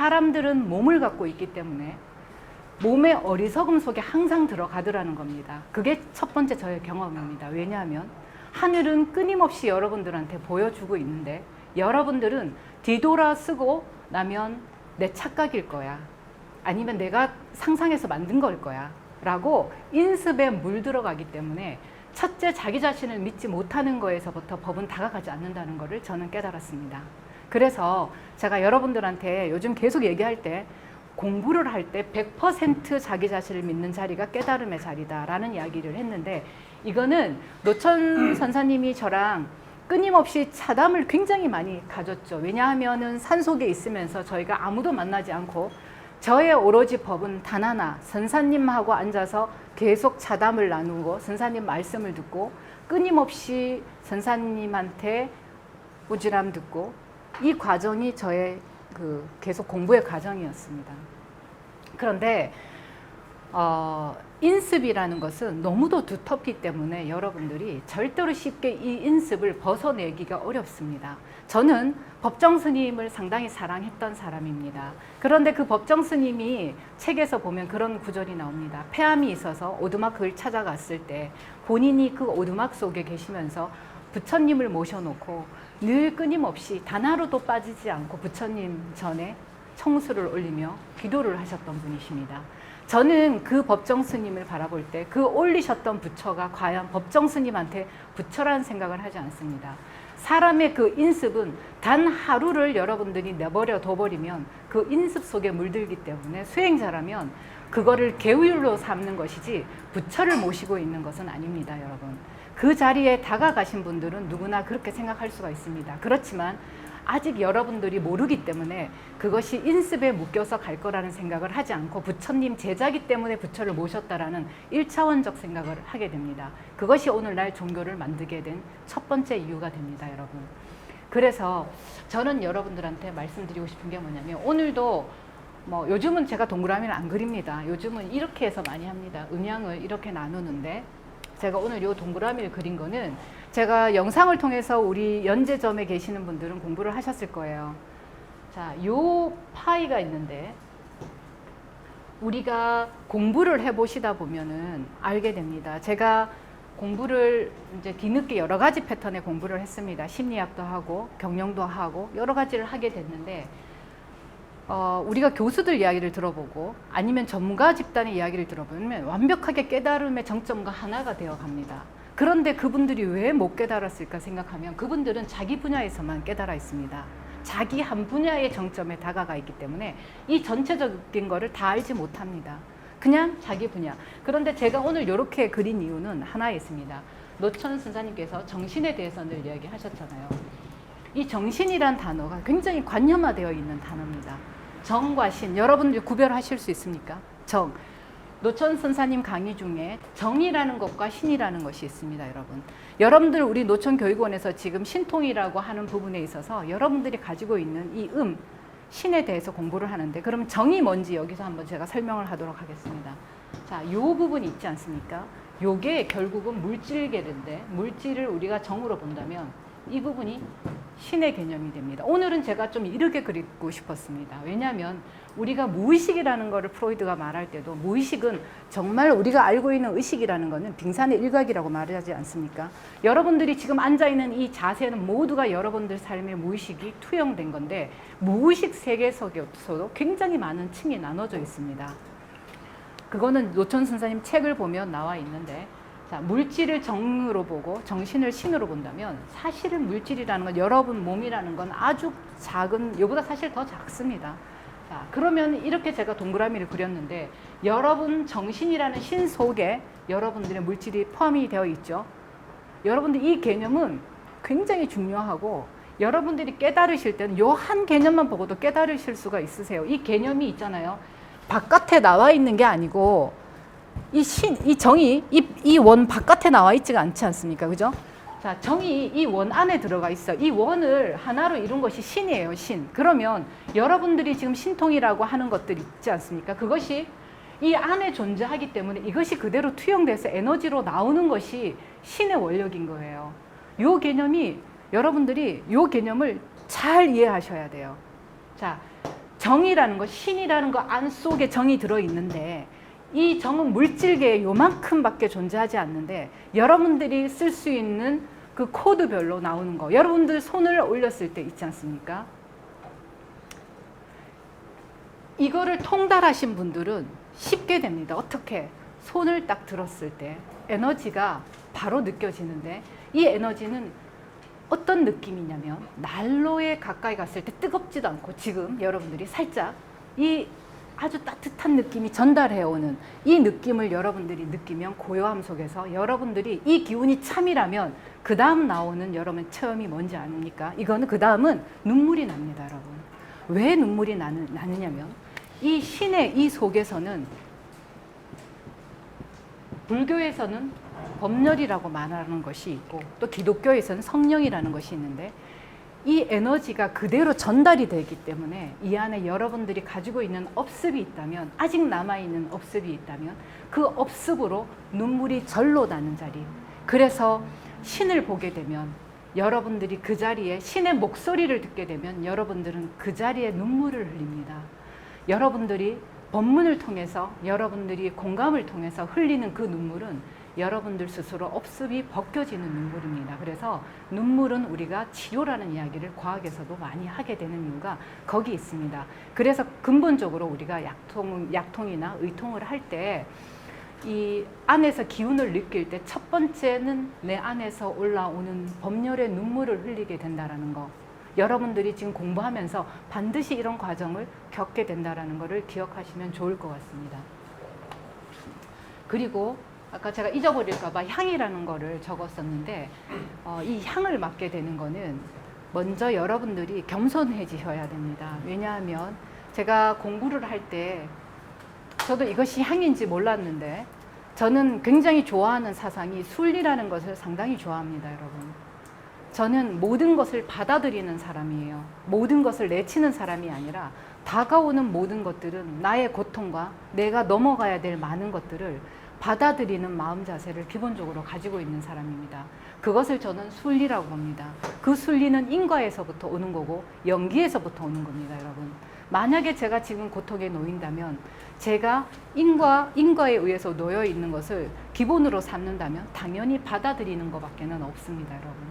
사람들은 몸을 갖고 있기 때문에 몸의 어리석음 속에 항상 들어가더라는 겁니다. 그게 첫 번째 저의 경험입니다. 왜냐하면 하늘은 끊임없이 여러분들한테 보여주고 있는데 여러분들은 뒤돌아 쓰고 나면 내 착각일 거야. 아니면 내가 상상해서 만든 걸 거야. 라고 인습에 물들어가기 때문에 첫째 자기 자신을 믿지 못하는 거에서부터 법은 다가가지 않는다는 것을 저는 깨달았습니다. 그래서 제가 여러분들한테 요즘 계속 얘기할 때 공부를 할 때 100% 자기 자신을 믿는 자리가 깨달음의 자리다라는 이야기를 했는데 이거는 노천 선사님이 저랑 끊임없이 차담을 굉장히 많이 가졌죠. 왜냐하면은 산 속에 있으면서 저희가 아무도 만나지 않고 저의 오로지 법은 단 하나 선사님하고 앉아서 계속 차담을 나누고 선사님 말씀을 듣고 끊임없이 선사님한테 오지람 듣고 이 과정이 저의 그 계속 공부의 과정이었습니다. 그런데 어, 인습이라는 것은 너무도 두텁기 때문에 여러분들이 절대로 쉽게 이 인습을 벗어내기가 어렵습니다. 저는 법정 스님을 상당히 사랑했던 사람입니다. 그런데 그 법정 스님이 책에서 보면 그런 구절이 나옵니다. 폐암이 있어서 오두막을 찾아갔을 때 본인이 그 오두막 속에 계시면서 부처님을 모셔놓고 늘 끊임없이 단 하루도 빠지지 않고 부처님 전에 청수를 올리며 기도를 하셨던 분이십니다. 저는 그 법정 스님을 바라볼 때 그 올리셨던 부처가 과연 법정 스님한테 부처라는 생각을 하지 않습니다. 사람의 그 인습은 단 하루를 여러분들이 내버려 둬버리면 그 인습 속에 물들기 때문에 수행자라면 그거를 계율로 삼는 것이지 부처를 모시고 있는 것은 아닙니다, 여러분. 그 자리에 다가가신 분들은 누구나 그렇게 생각할 수가 있습니다. 그렇지만 아직 여러분들이 모르기 때문에 그것이 인습에 묶여서 갈 거라는 생각을 하지 않고 부처님 제자기 때문에 부처를 모셨다라는 일차원적 생각을 하게 됩니다. 그것이 오늘날 종교를 만들게 된 첫 번째 이유가 됩니다, 여러분. 그래서 저는 여러분들한테 말씀드리고 싶은 게 뭐냐면 오늘도 뭐 요즘은 제가 동그라미를 안 그립니다. 요즘은 이렇게 해서 많이 합니다. 음양을 이렇게 나누는데 제가 오늘 요 동그라미를 그린 거는 제가 영상을 통해서 우리 연재점에 계시는 분들은 공부를 하셨을 거예요. 자, 요 파이가 있는데 우리가 공부를 해 보시다 보면은 알게 됩니다. 제가 공부를 이제 뒤늦게 여러 가지 패턴의 공부를 했습니다. 심리학도 하고 경영도 하고 여러 가지를 하게 됐는데 어, 우리가 교수들 이야기를 들어보고 아니면 전문가 집단의 이야기를 들어보면 완벽하게 깨달음의 정점과 하나가 되어 갑니다. 그런데 그분들이 왜 못 깨달았을까 생각하면 그분들은 자기 분야에서만 깨달아 있습니다. 자기 한 분야의 정점에 다가가 있기 때문에 이 전체적인 거를 다 알지 못합니다. 그냥 자기 분야. 그런데 제가 오늘 이렇게 그린 이유는 하나에 있습니다. 노천 선사님께서 정신에 대해서 늘 이야기하셨잖아요. 이 정신이란 단어가 굉장히 관념화되어 있는 단어입니다. 정과 신, 여러분들 구별하실 수 있습니까? 정. 노천 선사님 강의 중에 정이라는 것과 신이라는 것이 있습니다, 여러분. 여러분들 우리 노천 교육원에서 지금 신통이라고 하는 부분에 있어서 여러분들이 가지고 있는 이 음, 신에 대해서 공부를 하는데 그럼 정이 뭔지 여기서 한번 제가 설명을 하도록 하겠습니다. 자, 요 부분이 있지 않습니까? 요게 결국은 물질계인데 물질을 우리가 정으로 본다면 이 부분이 신의 개념이 됩니다. 오늘은 제가 좀 이렇게 그리고 싶었습니다. 왜냐하면 우리가 무의식이라는 것을 프로이드가 말할 때도 무의식은 정말 우리가 알고 있는 의식이라는 것은 빙산의 일각이라고 말하지 않습니까? 여러분들이 지금 앉아 있는 이 자세는 모두가 여러분들 삶의 무의식이 투영된 건데 무의식 세계 속에서도 굉장히 많은 층이 나눠져 있습니다. 그거는 노천 선사님 책을 보면 나와 있는데 자, 물질을 정으로 보고 정신을 신으로 본다면 사실은 물질이라는 건 여러분 몸이라는 건 아주 작은 요보다 사실 더 작습니다. 자, 그러면 이렇게 제가 동그라미를 그렸는데 여러분 정신이라는 신 속에 여러분들의 물질이 포함이 되어 있죠. 여러분들 이 개념은 굉장히 중요하고 여러분들이 깨달으실 때는 요 한 개념만 보고도 깨달으실 수가 있으세요. 이 개념이 있잖아요. 바깥에 나와 있는 게 아니고 이 신, 이 정이 이 원 바깥에 나와 있지가 않지 않습니까? 그죠? 자, 정이 이 원 안에 들어가 있어. 이 원을 하나로 이룬 것이 신이에요, 신. 그러면 여러분들이 지금 신통이라고 하는 것들 있지 않습니까? 그것이 이 안에 존재하기 때문에 이것이 그대로 투영돼서 에너지로 나오는 것이 신의 원력인 거예요. 요 개념이 여러분들이 요 개념을 잘 이해하셔야 돼요. 자, 정이라는 것, 신이라는 것 안 속에 정이 들어 있는데 이 정은 물질계에 요만큼밖에 존재하지 않는데 여러분들이 쓸 수 있는 그 코드별로 나오는 거. 여러분들 손을 올렸을 때 있지 않습니까? 이거를 통달하신 분들은 쉽게 됩니다. 어떻게? 손을 딱 들었을 때 에너지가 바로 느껴지는데 이 에너지는 어떤 느낌이냐면 난로에 가까이 갔을 때 뜨겁지도 않고 지금 여러분들이 살짝 이 아주 따뜻한 느낌이 전달해 오는 이 느낌을 여러분들이 느끼면 고요함 속에서 여러분들이 이 기운이 참이라면 그 다음 나오는 여러분 체험이 뭔지 아닙니까? 이거는 그 다음은 눈물이 납니다, 여러분. 왜 눈물이 나느, 나느냐면 이 신의 이 속에서는 불교에서는 법렬이라고 말하는 것이 있고 또 기독교에서는 성령이라는 것이 있는데 이 에너지가 그대로 전달이 되기 때문에 이 안에 여러분들이 가지고 있는 업습이 있다면 아직 남아있는 업습이 있다면 그 업습으로 눈물이 절로 나는 자리. 그래서 신을 보게 되면 여러분들이 그 자리에 신의 목소리를 듣게 되면 여러분들은 그 자리에 눈물을 흘립니다. 여러분들이 법문을 통해서 여러분들이 공감을 통해서 흘리는 그 눈물은 여러분들 스스로 업습이 벗겨지는 눈물입니다. 그래서 눈물은 우리가 치료라는 이야기를 과학에서도 많이 하게 되는 이유가 거기 있습니다. 그래서 근본적으로 우리가 약통, 약통이나 의통을 할 때 이 안에서 기운을 느낄 때 첫 번째는 내 안에서 올라오는 법렬의 눈물을 흘리게 된다라는 거. 여러분들이 지금 공부하면서 반드시 이런 과정을 겪게 된다라는 것을 기억하시면 좋을 것 같습니다. 그리고 아까 제가 잊어버릴까봐 향이라는 거를 적었었는데 어, 이 향을 맡게 되는 거는 먼저 여러분들이 겸손해지셔야 됩니다. 왜냐하면 제가 공부를 할 때 저도 이것이 향인지 몰랐는데 저는 굉장히 좋아하는 사상이 순리라는 것을 상당히 좋아합니다, 여러분. 저는 모든 것을 받아들이는 사람이에요. 모든 것을 내치는 사람이 아니라 다가오는 모든 것들은 나의 고통과 내가 넘어가야 될 많은 것들을 받아들이는 마음 자세를 기본적으로 가지고 있는 사람입니다. 그것을 저는 순리라고 봅니다. 그 순리는 인과에서부터 오는 거고 연기에서부터 오는 겁니다, 여러분. 만약에 제가 지금 고통에 놓인다면 제가 인과 인과에 의해서 놓여 있는 것을 기본으로 삼는다면 당연히 받아들이는 것밖에는 없습니다, 여러분.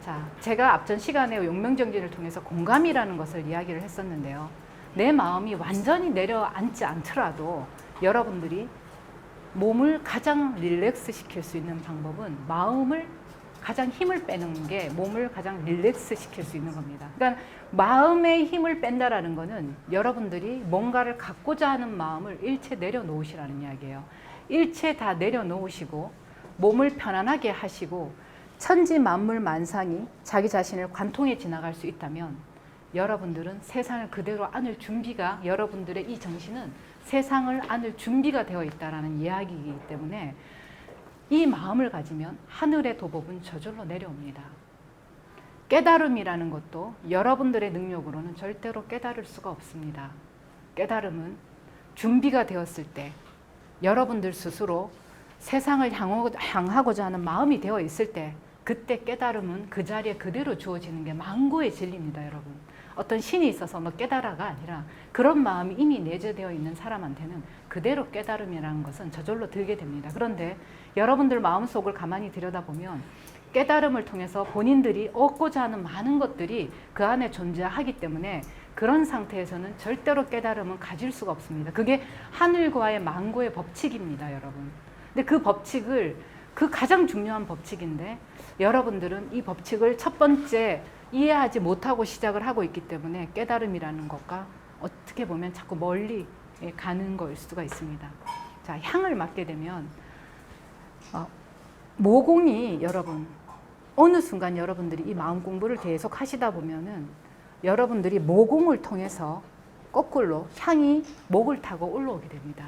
자, 제가 앞전 시간에 용명정진을 통해서 공감이라는 것을 이야기를 했었는데요. 내 마음이 완전히 내려앉지 않더라도 여러분들이 몸을 가장 릴렉스 시킬 수 있는 방법은 마음을 가장 힘을 빼는 게 몸을 가장 릴렉스 시킬 수 있는 겁니다. 그러니까 마음의 힘을 뺀다라는 거는 여러분들이 뭔가를 갖고자 하는 마음을 일체 내려놓으시라는 이야기예요. 일체 다 내려놓으시고 몸을 편안하게 하시고 천지 만물 만상이 자기 자신을 관통해 지나갈 수 있다면 여러분들은 세상을 그대로 안을 준비가 여러분들의 이 정신은 세상을 안을 준비가 되어 있다라는 이야기이기 때문에 이 마음을 가지면 하늘의 도법은 저절로 내려옵니다. 깨달음이라는 것도 여러분들의 능력으로는 절대로 깨달을 수가 없습니다. 깨달음은 준비가 되었을 때 여러분들 스스로 세상을 향하고자 하는 마음이 되어 있을 때 그때 깨달음은 그 자리에 그대로 주어지는 게 망고의 진리입니다, 여러분. 어떤 신이 있어서 너 깨달아가 아니라 그런 마음이 이미 내재되어 있는 사람한테는 그대로 깨달음이라는 것은 저절로 들게 됩니다. 그런데 여러분들 마음속을 가만히 들여다보면 깨달음을 통해서 본인들이 얻고자 하는 많은 것들이 그 안에 존재하기 때문에 그런 상태에서는 절대로 깨달음은 가질 수가 없습니다. 그게 하늘과의 망고의 법칙입니다, 여러분. 근데 그 법칙을 그 가장 중요한 법칙인데 여러분들은 이 법칙을 첫 번째 이해하지 못하고 시작을 하고 있기 때문에 깨달음이라는 것과 어떻게 보면 자꾸 멀리 가는 거일 수가 있습니다. 자, 향을 맡게 되면 어, 모공이 여러분 어느 순간 여러분들이 이 마음 공부를 계속 하시다 보면은 여러분들이 모공을 통해서 거꾸로 향이 목을 타고 올라오게 됩니다.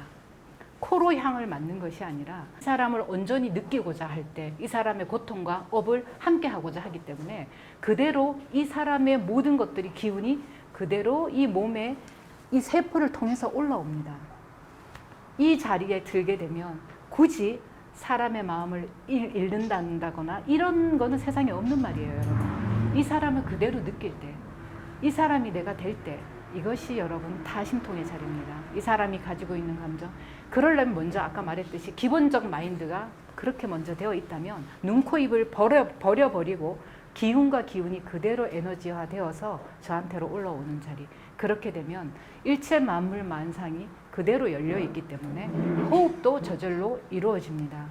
코로 향을 맡는 것이 아니라 이 사람을 온전히 느끼고자 할 때 이 사람의 고통과 업을 함께 하고자 하기 때문에 그대로 이 사람의 모든 것들이 기운이 그대로 이 몸에 이 세포를 통해서 올라옵니다. 이 자리에 들게 되면 굳이 사람의 마음을 잃는다거나 이런 거는 세상에 없는 말이에요, 여러분. 이 사람을 그대로 느낄 때, 이 사람이 내가 될 때, 이것이 여러분 다심통의 자리입니다. 이 사람이 가지고 있는 감정. 그러려면 먼저 아까 말했듯이 기본적 마인드가 그렇게 먼저 되어 있다면 눈, 코, 입을 버려, 버려버리고 기운과 기운이 그대로 에너지화 되어서 저한테로 올라오는 자리. 그렇게 되면 일체 만물 만상이 그대로 열려 있기 때문에 호흡도 저절로 이루어집니다.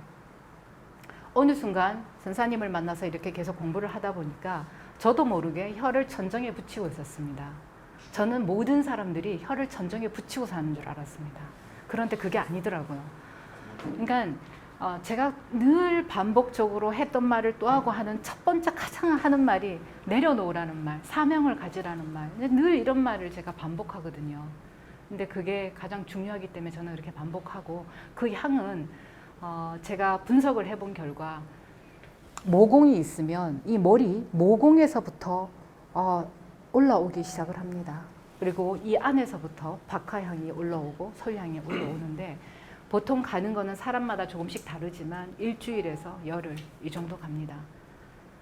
어느 순간 선사님을 만나서 이렇게 계속 공부를 하다 보니까 저도 모르게 혀를 천정에 붙이고 있었습니다. 저는 모든 사람들이 혀를 천정에 붙이고 사는 줄 알았습니다. 그런데 그게 아니더라고요. 그러니까 어, 제가 늘 반복적으로 했던 말을 또 하고 하는 첫 번째 가장 하는 말이 내려놓으라는 말, 사명을 가지라는 말. 늘 이런 말을 제가 반복하거든요. 근데 그게 가장 중요하기 때문에 저는 이렇게 반복하고 그 향은 어, 제가 분석을 해본 결과 모공이 있으면 이 머리 모공에서부터 어, 올라오기 시작을 합니다. 그리고 이 안에서부터 박하향이 올라오고 솔향이 올라오는데 보통 가는 거는 사람마다 조금씩 다르지만 일주일에서 열흘 이 정도 갑니다.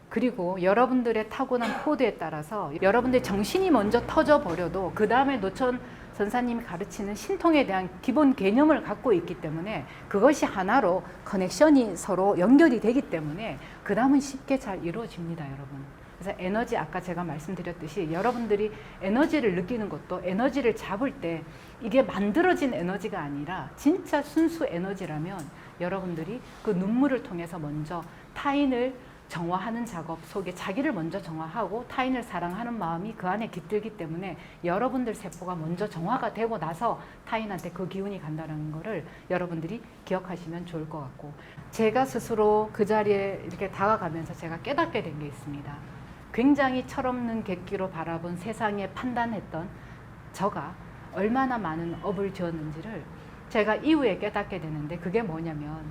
그리고 여러분들의 타고난 코드에 따라서 여러분들 정신이 먼저 터져 버려도 그 다음에 노천 선사님이 가르치는 신통에 대한 기본 개념을 갖고 있기 때문에 그것이 하나로 커넥션이 서로 연결이 되기 때문에 그 다음은 쉽게 잘 이루어집니다, 여러분. 그래서 에너지 아까 제가 말씀드렸듯이 여러분들이 에너지를 느끼는 것도 에너지를 잡을 때 이게 만들어진 에너지가 아니라 진짜 순수 에너지라면 여러분들이 그 눈물을 통해서 먼저 타인을 정화하는 작업 속에 자기를 먼저 정화하고 타인을 사랑하는 마음이 그 안에 깃들기 때문에 여러분들 세포가 먼저 정화가 되고 나서 타인한테 그 기운이 간다는 거를 여러분들이 기억하시면 좋을 것 같고 제가 스스로 그 자리에 이렇게 다가가면서 제가 깨닫게 된 게 있습니다. 굉장히 철없는 객기로 바라본 세상에 판단했던 저가 얼마나 많은 업을 지었는지를 제가 이후에 깨닫게 되는데 그게 뭐냐면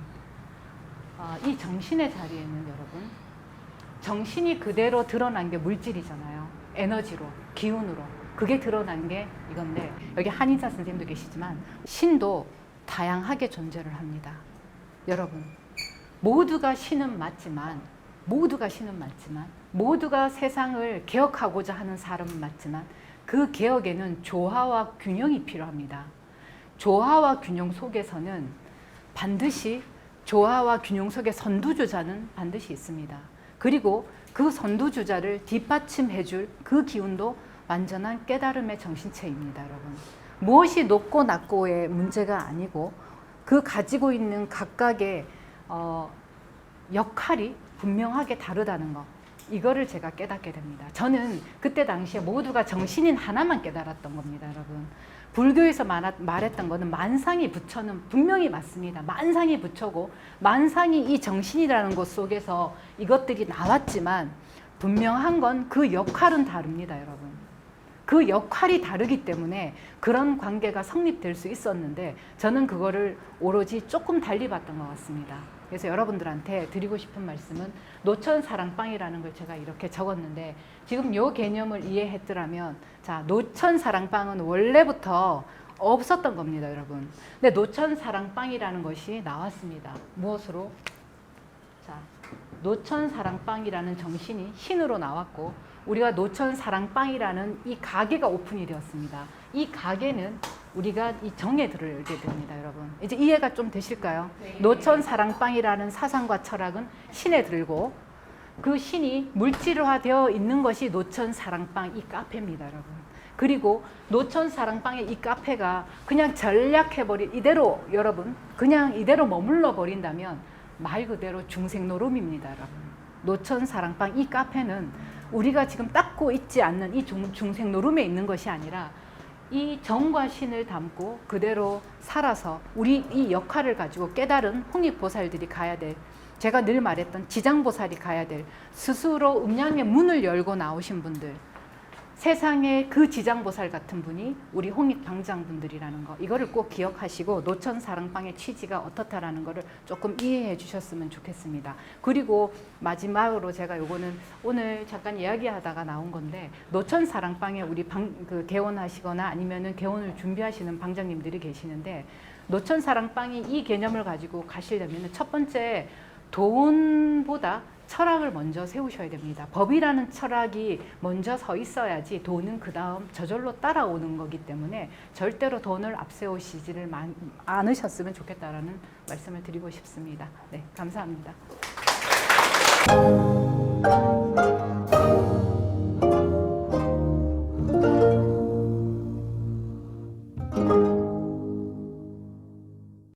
어, 이 정신의 자리에는 여러분 정신이 그대로 드러난 게 물질이잖아요. 에너지로, 기운으로. 그게 드러난 게 이건데 여기 한인사 선생님도 계시지만 신도 다양하게 존재를 합니다. 여러분 모두가 신은 맞지만 모두가 신은 맞지만 모두가 세상을 개혁하고자 하는 사람은 맞지만 그 개혁에는 조화와 균형이 필요합니다. 조화와 균형 속에서는 반드시 조화와 균형 속에 선두주자는 반드시 있습니다. 그리고 그 선두주자를 뒷받침해줄 그 기운도 완전한 깨달음의 정신체입니다, 여러분. 무엇이 높고 낮고의 문제가 아니고 그 가지고 있는 각각의 어, 역할이 분명하게 다르다는 것. 이거를 제가 깨닫게 됩니다. 저는 그때 당시에 모두가 정신인 하나만 깨달았던 겁니다, 여러분. 불교에서 말했던 거는 만상이 부처는 분명히 맞습니다. 만상이 부처고 만상이 이 정신이라는 것 속에서 이것들이 나왔지만 분명한 건 그 역할은 다릅니다, 여러분. 그 역할이 다르기 때문에 그런 관계가 성립될 수 있었는데 저는 그거를 오로지 조금 달리 봤던 것 같습니다. 그래서 여러분들한테 드리고 싶은 말씀은 노천 사랑방이라는 걸 제가 이렇게 적었는데 지금 요 개념을 이해했더라면 자 노천 사랑방은 원래부터 없었던 겁니다, 여러분. 근데 노천 사랑방이라는 것이 나왔습니다. 무엇으로? 자 노천 사랑방이라는 정신이 신으로 나왔고 우리가 노천 사랑방이라는 이 가게가 오픈이 되었습니다. 이 가게는 우리가 이 정에 들게 됩니다, 여러분. 이제 이해가 좀 되실까요? 네. 노천 사랑방이라는 사상과 철학은 신에 들고 그 신이 물질화되어 있는 것이 노천 사랑방 이 카페입니다, 여러분. 그리고 노천 사랑방의 이 카페가 그냥 전략해버린 이대로 여러분 그냥 이대로 머물러 버린다면 말 그대로 중생 노름입니다, 여러분. 노천 사랑방 이 카페는 우리가 지금 닦고 있지 않는 이 중, 중생 노름에 있는 것이 아니라 이 정과 신을 담고 그대로 살아서 우리 이 역할을 가지고 깨달은 홍익보살들이 가야 될 제가 늘 말했던 지장보살이 가야 될 스스로 음양의 문을 열고 나오신 분들 세상에 그 지장보살 같은 분이 우리 홍익 방장분들이라는 거 이거를 꼭 기억하시고 노천 사랑방의 취지가 어떻다라는 거를 조금 이해해 주셨으면 좋겠습니다. 그리고 마지막으로 제가 요거는 오늘 잠깐 이야기하다가 나온 건데 노천 사랑방에 우리 방, 그 개원하시거나 아니면은 개원을 준비하시는 방장님들이 계시는데 노천 사랑방이 이 개념을 가지고 가시려면 첫 번째 돈보다 철학을 먼저 세우셔야 됩니다. 법이라는 철학이 먼저 서 있어야지 돈은 그 다음 저절로 따라오는 거기 때문에 절대로 돈을 앞세우시지를 마- 않으셨으면 좋겠다라는 말씀을 드리고 싶습니다. 네, 감사합니다.